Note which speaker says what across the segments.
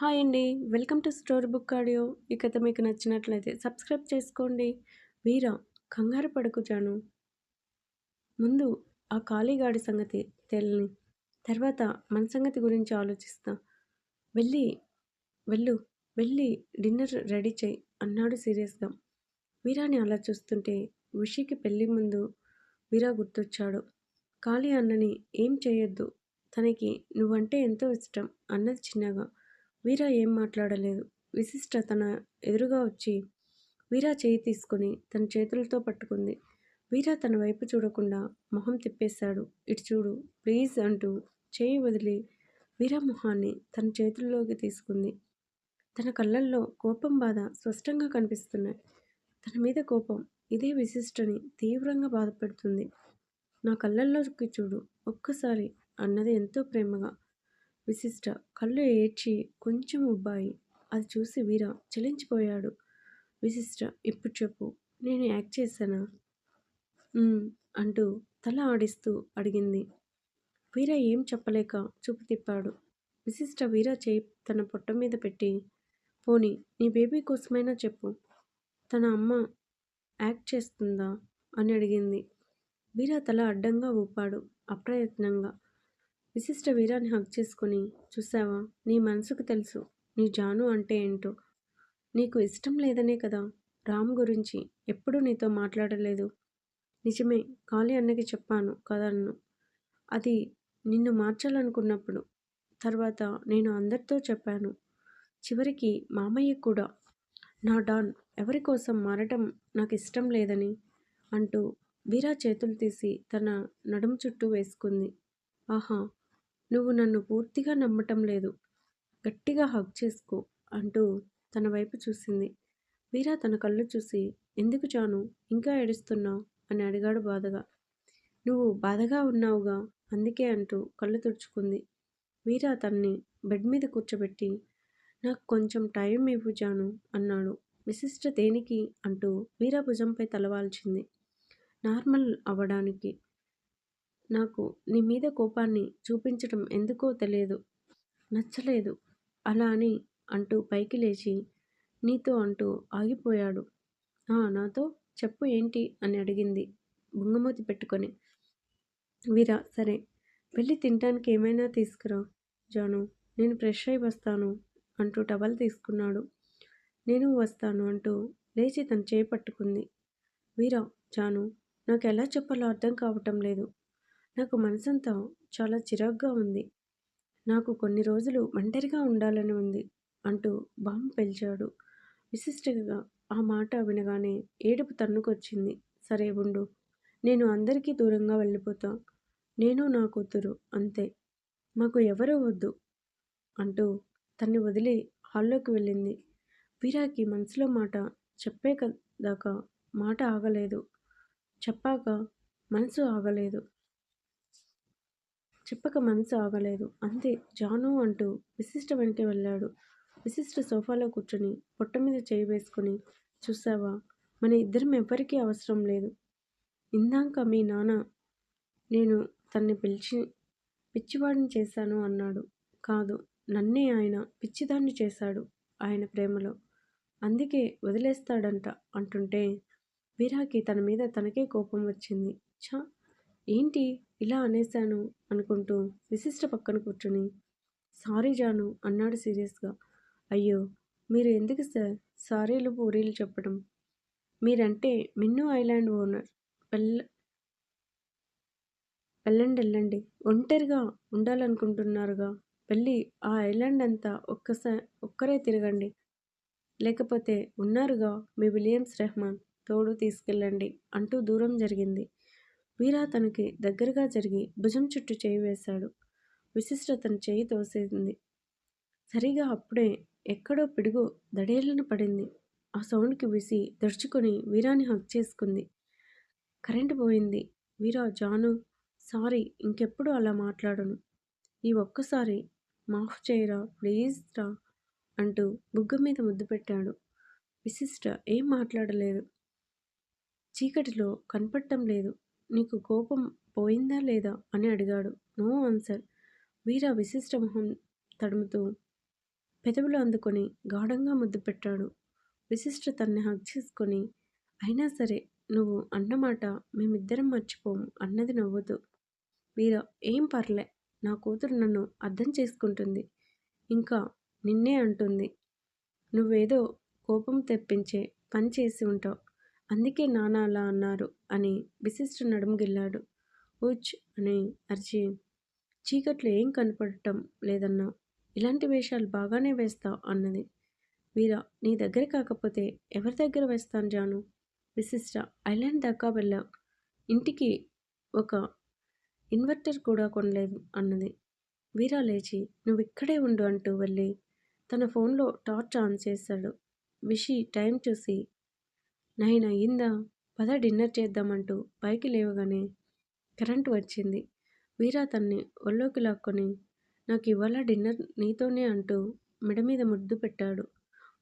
Speaker 1: Hi అండి. Welcome to story book audio. ఈ కథ మీకు నచ్చినట్లయితే సబ్స్క్రైబ్ చేసుకోండి. వీర కంగారు పడుకుచాను. ముందు ఆ ఖాళీగాడి సంగతి తెల్లని తర్వాత మన సంగతి గురించి ఆలోచిస్తా. వెళ్ళి వెళ్ళు వెళ్ళి డిన్నర్ రెడీ చేయి అన్నాడు సీరియస్గా. వీరాని అలా చూస్తుంటే విషికి పెళ్ళి ముందు వీరా గుర్తొచ్చాడు. ఖాళీ అన్నని ఏం చేయొద్దు తనకి నువ్వంటే ఎంతో ఇష్టం అన్నది చిన్నగా. వీరా ఏం మాట్లాడలేదు. విశిష్ట తన ఎదురుగా వచ్చి వీరా చేయి తీసుకుని తన చేతులతో పట్టుకుంది. వీరా తన వైపు చూడకుండా మొహం తిప్పేశాడు. ఇటు చూడు ప్లీజ్ అంటూ చేయి వదిలి వీరా మొహాన్ని తన చేతుల్లోకి తీసుకుంది. తన కళ్ళల్లో కోపం బాధ స్పష్టంగా కనిపిస్తున్నాయి. తన మీద కోపం ఇదే విశిష్టని తీవ్రంగా బాధపెడుతుంది. నా కళ్ళల్లోకి చూడు ఒక్కసారి అన్నది ఎంతో ప్రేమగా విశిష్ట కళ్ళు ఏడ్చి కొంచెం ఉబ్బాయి. అది చూసి వీర చలించిపోయాడు. విశిష్ట ఇప్పుడు చెప్పు. నేను యాక్ట్ చేశానా? అంటూ తల ఆడిస్తూ అడిగింది. వీర ఏం చెప్పలేక చూపు తిప్పాడు. విశిష్ట వీర చేయి తన పొట్ట మీద పెట్టి పోనీ నీ బేబీ కోసమైనా చెప్పు. తన అమ్మ యాక్ట్ చేస్తుందా? అని అడిగింది. వీర తల అడ్డంగా ఊపాడు అప్రయత్నంగా. విశిష్ట వీరాన్ని హక్ చేసుకుని చూసావా నీ మనసుకు తెలుసు. నీ జాను అంటే ఏంటో? నీకు ఇష్టం లేదనే కదా? రామ్ గురించి ఎప్పుడూ నీతో మాట్లాడలేదు. నిజమే కాళీ అన్నకి చెప్పాను కదన్ను అది నిన్ను మార్చాలనుకున్నప్పుడు. తర్వాత నేను అందరితో చెప్పాను. చివరికి మామయ్య కూడా నా డాన్ ఎవరి కోసం మారటం నాకు ఇష్టం లేదని అంటూ వీరా చేతులు తీసి తన నడుము చుట్టూ వేసుకుంది. ఆహా నువ్వు నన్ను పూర్తిగా నమ్మటం లేదు. గట్టిగా హగ్ చేసుకో అంటూ తన వైపు చూసింది. వీరా తన కళ్ళు చూసి ఎందుకు చాను ఇంకా ఏడుస్తున్నావు? అని అడిగాడు బాధగా. నువ్వు బాధగా ఉన్నావుగా అందుకే అంటూ కళ్ళు తుడుచుకుంది. వీరా తన్ని బెడ్ మీద కూర్చోబెట్టి నాకు కొంచెం టైం ఇవ్వు జాను అన్నాడు. విశిష్ట దేనికి? అంటూ వీరా భుజంపై తలవాల్చింది. నార్మల్ అవ్వడానికి నాకు నీ మీద కోపాన్ని చూపించటం ఎందుకో తెలియదు. నచ్చలేదు. అలా అని అంటూ పైకి లేచి నీతో అంటూ ఆగిపోయాడు. నాతో చెప్పు ఏంటి? అని అడిగింది బుంగమూతి పెట్టుకొని. వీరా సరే. వెళ్ళి తినటానికి ఏమైనా తీసుకురా. జాను నేను ఫ్రెష్ అయి వస్తాను అంటూ టవల్ తీసుకున్నాడు. నేను వస్తాను అంటూ లేచి తను చేపట్టుకుంది వీరా జాను నాకు ఎలా చెప్పాలో అర్థం కావటం లేదు. నాకు మనసంతా చాలా చిరాగ్గా ఉంది. నాకు కొన్ని రోజులు ఒంటరిగా ఉండాలని ఉంది అంటూ బాంబు పెంచాడు విశిష్టంగా ఆ మాట వినగానే ఏడుపు తన్నుకొచ్చింది. సరే ఉండు నేను అందరికీ దూరంగా వెళ్ళిపోతా. నేను నా కూతురు అంతే. మాకు ఎవరూ వద్దు అంటూ తన్ని వదిలి హాల్లోకి వెళ్ళింది. వీరాకి మనసులో మాట చెప్పే దాకా మాట ఆగలేదు. చెప్పాక మనసు ఆగలేదు. చెప్పక మనసు ఆగలేదు. అంతే జాను అంటూ విశిష్ట వెంట వెళ్ళాడు. విశిష్ట సోఫాలో కూర్చొని పొట్ట మీద చేయి వేసుకొని చూసావా మన ఇద్దరం ఎవ్వరికీ అవసరం లేదు. ఇందాక మీ నాన్న నేను తన్ని పిలిచి పిచ్చివాడిని చేశాను అన్నాడు. కాదు నన్నే ఆయన పిచ్చిదాన్ని చేశాడు ఆయన ప్రేమలో. అందుకే వదిలేస్తాడంట అంటుంటే వీరాకి తన మీద తనకే కోపం వచ్చింది. ఛా ఏంటి ఇలా అనేశాను అనుకుంటూ విశిష్ట పక్కన కూర్చుని సారీ జాను అన్నాడు సీరియస్గా. అయ్యో మీరు ఎందుకు సార్ సారీలు పూరీలు చెప్పడం? మీరంటే మిన్ను ఐలాండ్ ఓనర్. వెళ్ళ వెళ్ళండి వెళ్ళండి ఒంటరిగా ఉండాలనుకుంటున్నారుగా. వెళ్ళి ఆ ఐలాండ్ అంతా ఒక్కసారి ఒక్కరే తిరగండి. లేకపోతే ఉన్నారుగా మీ విలియమ్స్ రెహమాన్ తోడు తీసుకెళ్ళండి అంటూ దూరం జరిగింది. వీరా తనకి దగ్గరగా జరిగి భుజం చుట్టూ చేయి వేశాడు. విశిష్ట తన చేయి తోసేసింది. సరిగా అప్పుడే ఎక్కడో పిడుగు దడేళ్ళను పడింది. ఆ సౌండ్కి విసి దర్చుకొని వీరాని హక్ చేసుకుంది. కరెంటు పోయింది. వీరా జాను సారీ ఇంకెప్పుడు అలా మాట్లాడను. ఈ ఒక్కసారి మాఫ్ చేయరా ప్లీజ్ రా అంటూ బుగ్గ మీద ముద్దు పెట్టాడు. విశిష్ట ఏం మాట్లాడలేదు. చీకటిలో కనపడటం లేదు. నీకు కోపం పోయిందా లేదా అని అడిగాడు. No answer. వీర విశిష్ట మొహం తడుముతూ పెదవులు అందుకొని గాఢంగా ముద్దు పెట్టాడు. విశిష్ట తన్ని హక్ చేసుకొని అయినా సరే నువ్వు అన్నమాట మేమిద్దరం మర్చిపోము అన్నది నవ్వుతూ వీర ఏం పర్లే నా కూతురు నన్ను అర్థం చేసుకుంటుంది ఇంకా నిన్నే అంటుంది. నువ్వేదో కోపం తెప్పించే పని చేసి ఉంటావు. అందుకే నాన్న అలా అన్నారు అని విశిష్ట నడుముగిల్లాడు. ఉచ్ అని అరిచి చీకట్లో ఏం కనపడటం లేదన్నా ఇలాంటి వేషాలు బాగానే వేస్తావు అన్నది. వీరా నీ దగ్గర కాకపోతే ఎవరి దగ్గర వేస్తాను జాను? విశిష్ట ఐలాండ్ దాకా వెళ్ళా. ఇంటికి ఒక ఇన్వర్టర్ కూడా కొనలేదు అన్నది. వీరా లేచి నువ్వు ఇక్కడే ఉండు అంటూ వెళ్ళి తన ఫోన్లో టార్చ్ ఆన్ చేశాడు. విషి టైం చూసి నైన్ ఇందా పద డిన్నర్ చేద్దామంటూ పైకి లేవగానే కరెంటు వచ్చింది. వీరా తన్ని ఒళ్ళోకి లాక్కొని నాకు ఇవాళ డిన్నర్ నీతోనే అంటూ మెడ మీద ముద్దు పెట్టాడు.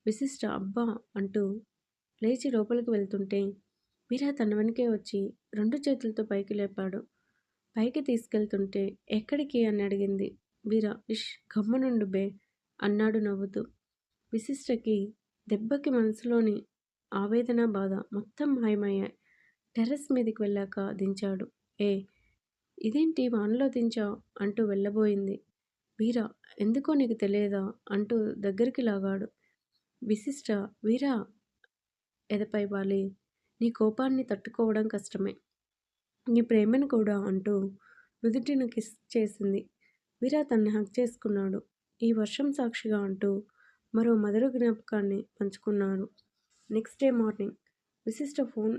Speaker 1: విశిష్ట అబ్బా అంటూ లేచి లోపలికి వెళ్తుంటే వీరా తన వెనకే వచ్చి రెండు చేతులతో పైకి లేపాడు. పైకి తీసుకెళ్తుంటే ఎక్కడికి అని అడిగింది. వీరా ఇష్ గమ్మనుండు బే అన్నాడు నవ్వుతూ. విశిష్టకి దెబ్బకి మనసులోని ఆవేదన బాధ మొత్తం మాయమయ్యాయి టెర్రస్ మీదకి వెళ్ళాక దించాడు. ఏ ఇదేంటి వానలో దించావు? అంటూ వెళ్ళబోయింది. వీరా ఎందుకో నీకు తెలియదా? అంటూ దగ్గరికి లాగాడు. విశిష్ట వీరా ఎదపై వాలి. నీ కోపాన్ని తట్టుకోవడం కష్టమే. నీ ప్రేమను కూడా అంటూ నుదుటిన కిస్ చేసింది. వీరా తన్ని హక్ చేసుకున్నాడు. ఈ వర్షం సాక్షిగా అంటూ మరో మధుర జ్ఞాపకాన్ని పంచుకున్నారు నెక్స్ట్ డే మార్నింగ్ విశిష్ట ఫోన్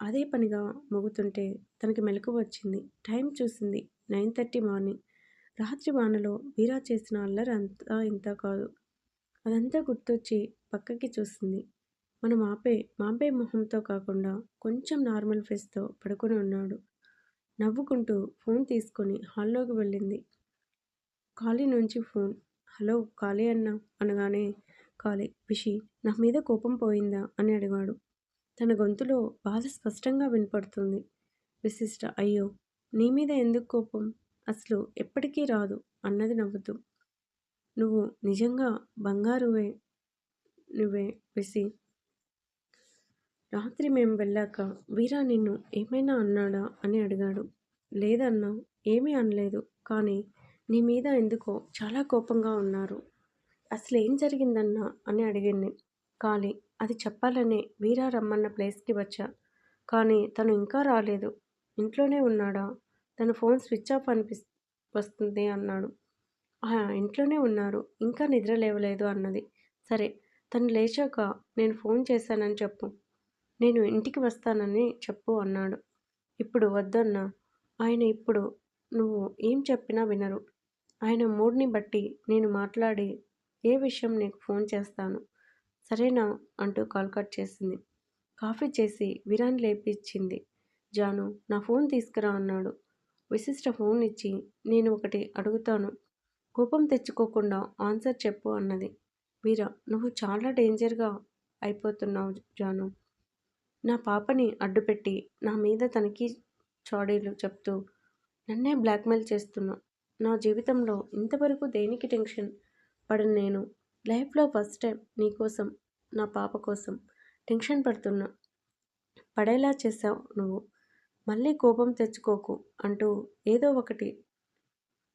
Speaker 1: అదే పనిగా మోగుతుంటే తనకి మెలకు వచ్చింది. టైం చూసింది నైన్ థర్టీ మార్నింగ్. రాత్రి వానలో వీరా చేసిన అల్లరి అంతా ఇంత కాదు. అదంతా గుర్తొచ్చి పక్కకి చూసింది. మనం ఆపే మాపే మొహంతో కాకుండా కొంచెం నార్మల్ ఫేస్తో పడుకొని ఉన్నాడు. నవ్వుకుంటూ ఫోన్ తీసుకొని హాల్లోకి వెళ్ళింది. ఖాళీ నుంచి ఫోన్. హలో ఖాళీ అన్న? అనగానే కాలే విషి నా మీద కోపం పోయిందా? అని అడిగాడు. తన గొంతులో బాధ స్పష్టంగా వినపడుతుంది. విశిష్ట అయ్యో నీ మీద ఎందుకు కోపం? అసలు ఎప్పటికీ రాదు అన్నది నవ్వుతూ నువ్వు నిజంగా బంగారువే నువ్వే విసి రాత్రి మేము వెళ్ళాక వీరా నిన్ను ఏమైనా అన్నాడా? అని అడిగాడు. లేదన్నా ఏమీ అనలేదు. కానీ నీ మీద ఎందుకో చాలా కోపంగా ఉన్నారు. అసలు ఏం జరిగిందన్నా? అని అడిగింది. కానీ అది చెప్పాలనే వీరా రమ్మన్న ప్లేస్కి వచ్చా. కానీ తను ఇంకా రాలేదు. ఇంట్లోనే ఉన్నాడా? తన ఫోన్ స్విచ్ ఆఫ్ అనిపి వస్తుంది అన్నాడు. ఇంట్లోనే ఉన్నారు. ఇంకా నిద్ర లేవలేదు అన్నది. సరే తను లేచాక నేను ఫోన్ చేశానని చెప్పు. నేను ఇంటికి వస్తానని చెప్పు అన్నాడు. ఇప్పుడు వద్దన్నా. ఆయన ఇప్పుడు నువ్వు ఏం చెప్పినా వినరు. ఆయన మూడ్ని బట్టి నేను మాట్లాడి ఏ విషయం నీకు ఫోన్ చేస్తాను? సరేనా? అంటూ కాల్ కట్ చేసింది. కాఫీ చేసి విరాన్ లేపించింది. జాను నా ఫోన్ తీసుకురా అన్నాడు. విశిష్ట ఫోన్ ఇచ్చి నేను ఒకటి అడుగుతాను. కోపం తెచ్చుకోకుండా ఆన్సర్ చెప్పు అన్నది. వీరా నువ్వు చాలా డేంజర్గా అయిపోతున్నావు జాను. నా పాపని అడ్డుపెట్టి నా మీద తనకి చాడీలు చెప్తూ నన్నే బ్లాక్మెయిల్ చేస్తున్నా. నా జీవితంలో ఇంతవరకు దేనికి టెన్షన్? పడిన నేను. లైఫ్లో ఫస్ట్ టైం నీకోసం నా పాప కోసం టెన్షన్ పడుతున్నా. పడేలా చేసావు నువ్వు. మళ్ళీ కోపం తెచ్చుకోకు అంటూ ఏదో ఒకటి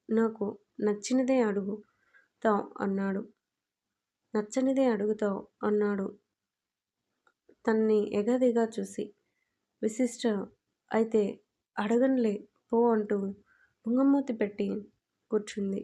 Speaker 1: నాకు నచ్చినదే అడుగుతావు అన్నాడు. నచ్చనిదే అడుగుతావు అన్నాడు తన్ని ఎగదిగా చూసి. విశిష్ట అయితే అడగనులే పో అంటూ పుంగమూతి పెట్టి కూర్చుంది.